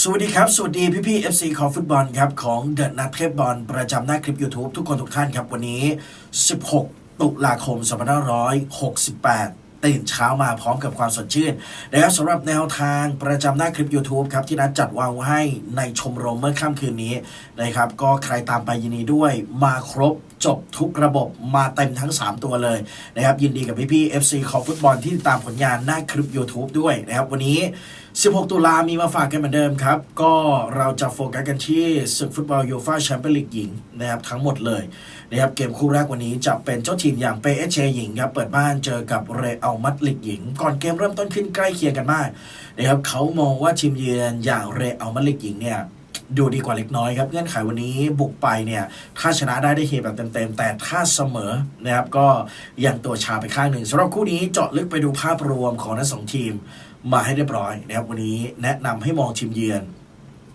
สวัสดีครับ สวัสดีพี่พี่ FC ของฟุตบอลครับ ของเดอะนัทเทปบอลประจำหน้าคลิป YouTube ทุกคนทุกท่านครับ วันนี้ 16 ตุลาคม 2568 ตื่นเช้ามาพร้อมกับความสดชื่นนะครับสำหรับแนวทางประจำหน้าคลิป YouTube ครับ ที่นัดจัดวางให้ในชมรมเมื่อค่ำคืนนี้นะครับ ก็ใครตามไปยินดีด้วยมาครบจบทุกระบบมาเต็มทั้ง 3 ตัวเลยนะครับยินดีกับพี่พี่ FC ขอฟุตบอลที่ติดตามผลงานหน้าคลิป YouTube ด้วยนะครับวันนี้ 16 ตุลามีมาฝากกันเหมือนเดิมครับ ก็เราจะโฟกัสกันที่ศึกฟุตบอลยูฟ่าแชมเปี้ยนลีกหญิงนะครับทั้งหมดเลยนะครับเกมคู่แรกวันนี้จะเป็นเจ้าทีมอย่างเปเอเชหญิงครับเปิดบ้านเจอกับเรอัลมัดริดหญิง ก่อนเกมเริ่มต้นขึ้นใกล้เคียงกันมากนะครับเขามองว่าทีมเยือนอย่างเรอัลมัดริดหญิงเนี่ยดูดีกว่าเล็กน้อยครับ เงื่อนไขวันนี้บุกไปเนี่ย ถ้าชนะได้ได้เฮแบบเต็มๆ แต่ถ้าเสมอนะครับก็ยังตัวชาไปข้างหนึ่งสำหรับคู่นี้เจาะลึกไปดูภาพรวมของทั้งสองทีม มาให้เรียบร้อยนะครับวันนี้แนะนำให้มองทีมเยือน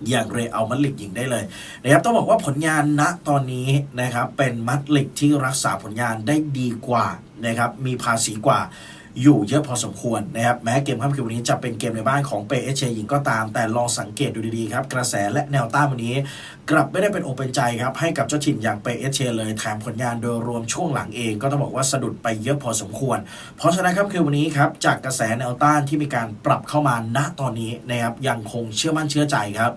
อย่างเรอัลมัดริดหญิงได้เลยนะครับต้องบอกว่าผลงานณตอนนี้นะครับเป็นมัดลิกที่รักษาผลงานได้ดีกว่านะครับมีภาษีกว่า อยู่เยอะพอสมควรนะครับแม้เกมค่ำคืนวันนี้จะเป็นเกมในบ้านของเปเอเชหญิงก็ตาม แต่ลองสังเกตดูดีๆครับ กระแสและแนวต้านวันนี้ กลับไม่ได้เป็นอกเป็นใจครับ ให้กับเจ้าถิ่นอย่างเปเอเชเลยแถมผลงานโดยรวมช่วงหลังเอง ก็ต้องบอกว่าสะดุดไปเยอะพอสมควร เพราะฉะนั้นครับคือวันนี้ครับจากกระแสแนวต้านที่มีการปรับเข้ามาณตอนนี้นะครับยังคงเชื่อมั่นเชื่อใจครับ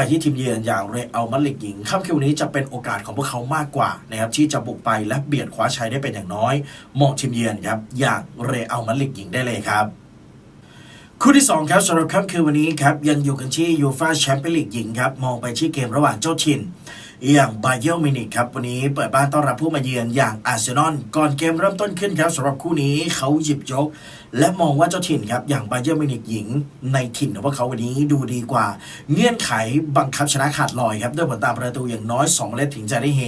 ไปที่ทีมเยือนอย่างเรอัลมาดริดหญิงค่ำคืนวันนี้จะเป็นโอกาสของพวกเขามากกว่านะครับที่จะบุกไปและเบียดคว้าชัยได้เป็นอย่างน้อยเหมาะทีมเยือนครับอย่างเรอัลมาดริดหญิงได้เลยครับคู่ที่2ครับสำหรับค่ำคืนวันนี้ครับยังอยู่กันที่ยูฟาแชมเปี้ยนลีกหญิงครับมองไปที่เกมระหว่างเจ้าถิ่น อย่างบาเย r n มินิกครับ วันนี้เปิดบ้านต้อนรับผู้มาเยือนอย่างอาร์เซนอลก่อนเกมเริ่มต้นขึ้นครับสำหรับคู่นี้เขาหยิบยก และมองว่าเจ้าถิ่นครับ อย่างบาเย r n มินิกหญิงในถิ่นของพวกเขาวันนี้ดูดีกว่า เงื่อนไขบังคับชนะขาดลอยครับ ด้วยผลตามประตูอย่างน้อย2เล็ดถึงจะได้เฮ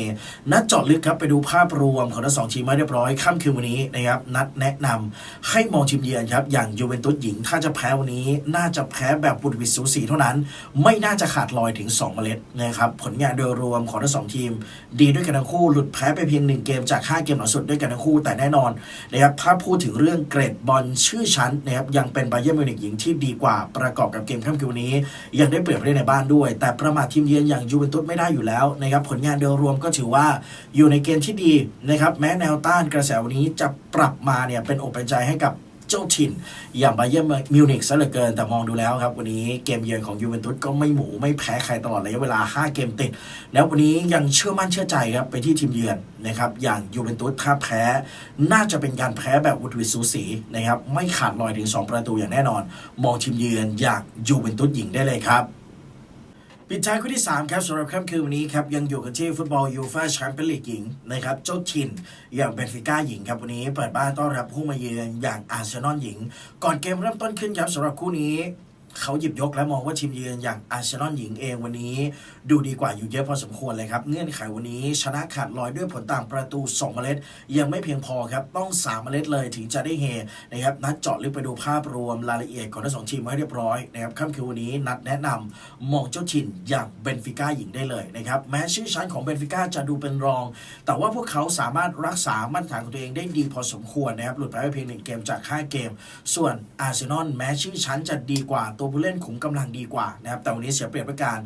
นัดเจาะลึกครับไปดูภาพรวมของทั้งสองทีมมาเรียบร้อยค่ำคืนวันนี้นะครับนัดแนะนำให้มองทีมเยือนครับอย่างยูเวนตุสหญิง ถ้าจะแพ้วันนี้น่าจะแพ้แบบบุดวิสูสีเท่านั้น ไม่น่าจะขาดลอยถึง2เมล็ดนะครับผลงานโดยรวมมของทั้งสองทีม ดีด้วยกันทั้งคู่หลุดแพ้ไปเพียง 1 เกมจาก 5 เกมหลังสุดด้วยกันทั้งคู่แต่แน่นอนนะครับถ้าพูดถึงเรื่องเกรดบอลชื่อชั้นนะครับยังเป็นไบเย r n มิวนิกหญิงที่ดีกว่าประกอบกับเกมค่ำคืนนนี้ ยังได้เปรียบเล่นในบ้านด้วย แต่ประมาททีมเยือนอย่างยูเวนตุสไม่ได้อยู่แล้วนะครับผลงานโดยรวมก็ถือว่าอยู่ในเกณฑ์ที่ดีนะครับแม้แนวต้านกระแสวันนี้จะปรับมาเนี่ยเป็นอกเป็นใจให้กับ เจ้าถิ่น อย่างไบเยอร์มิวนิกซะเหลือเกินแต่มองดูแล้วครับ วันนี้เกมเยือนของยูเวนตุสก็ไม่หมูไม่แพ้ใครตลอดระยะเวลา 5 เกมติด แล้ววันนี้ยังเชื่อมั่นเชื่อใจครับไปที่ทีมเยือนนะครับอย่างยูเวนตุสถ้าแพ้น่าจะเป็นการแพ้แบบวุดวิสูสีนะครับไม่ขาดลอยถึง 2 ประตูอย่างแน่นอน มองทีมเยือนอยากยูเวนตุสหญิงได้เลยครับ ปิดท้ายคู่ที่ 3 ครับสำหรับค่ำคืนวันนี้ครับยังอยู่กันที่ฟุตบอลยูฟ่าแชมเปี้ยนลีกหญิงนะครับเจ้าชินอย่างเบนฟิก้าหญิงครับวันนี้เปิดบ้านต้อนรับผู้มาเยือนอย่างอาร์เซนอลหญิง ก่อนเกมเริ่มต้นขึ้นครับสำหรับคู่นี้ เขาหยิบยกและมองว่าทีมเยือนอย่างอาร์เซนอลหญิงเองวันนี้ ดูดีกว่าอยู่เยอะพอสมควรเลยครับ เงื่อนไขวันนี้ชนะขาดลอยด้วยผลต่างประตู 2 เมล็ด ยังไม่เพียงพอครับ ต้อง 3 เมล็ดเลยถึงจะได้เฮนะครับนัดเจาะลึกไปดูภาพรวมรายละเอียดของทั้งสองทีมไว้เรียบร้อยนะครับค่ำคืนวันนี้นัดแนะนำมองเจ้าถิ่นอย่างเบนฟิก้าหญิงได้เลยนะครับแม้ชื่อชั้นของเบนฟิก้าจะดูเป็นรอง แต่ว่าพวกเขาสามารถรักษามาตรฐานของตัวเองได้ดีพอสมควรนะครับหลุดไปเพียงหนึ่งเกมจาก5เกม ส่วนอาร์เซนอลแม้ชื่อชั้นจะดีกว่าตัวผู้เล่นขุมกำลังดีกว่านะครับแต่วันนี้เสียเปรียบด้วยการ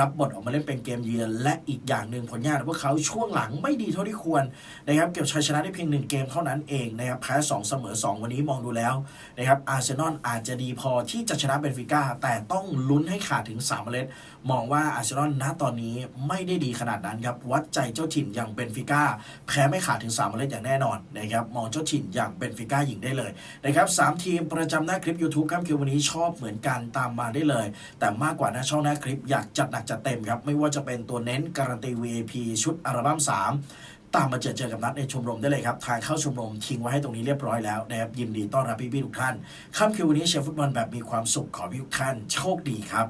รับบทออกมาเล่นเป็นเกมเยือน และอีกอย่างหนึ่งผลงานของพวกเขาช่วงหลังไม่ดีเท่าที่ควรนะครับเก็บชัยชนะได้เพียงหนึ่งเกมเท่านั้นเองนะครับแพ้สองเสมอสองวันนี้มองดูแล้วนะครับอาร์เซนอลอาจจะดีพอที่จะชนะเบนฟิก้าแต่ต้องลุ้นให้ขาดถึง3เมล็ด มองว่าอาร์เซนอลณตอนนี้ไม่ได้ดีขนาดนั้นครับวัดใจเจ้าถิ่นอย่างเบนฟิก้าแพ้ไม่ขาดถึง3เมล็ดอย่างแน่นอนนะครับมองเจ้าถิ่นอย่างเบนฟิก้าหญิงได้เลยนะครับสามทีมประจำหน้าคลิป YouTube ค่ำคืนวันนี้ชอบเหมือนกันตามมาได้เลย แต่มากกว่าหน้าช่องหน้าคลิปอยากจัดหนักจัดเต็มครับ ไม่ว่าจะเป็นตัวเน้นการันตี VIP ชุดอัลบั้ม3ตามมาเจอเจอกับนัดในชมรมได้เลยครับ ทางเข้าชมรมทิ้งไว้ให้ตรงนี้เรียบร้อยแล้วนะครับ ยินดีต้อนรับพี่ๆทุกท่านค่ำคืนวันนี้เชียร์ฟุตบอลแบบมีความสุขขอพี่ทุกท่านโชคดีครับ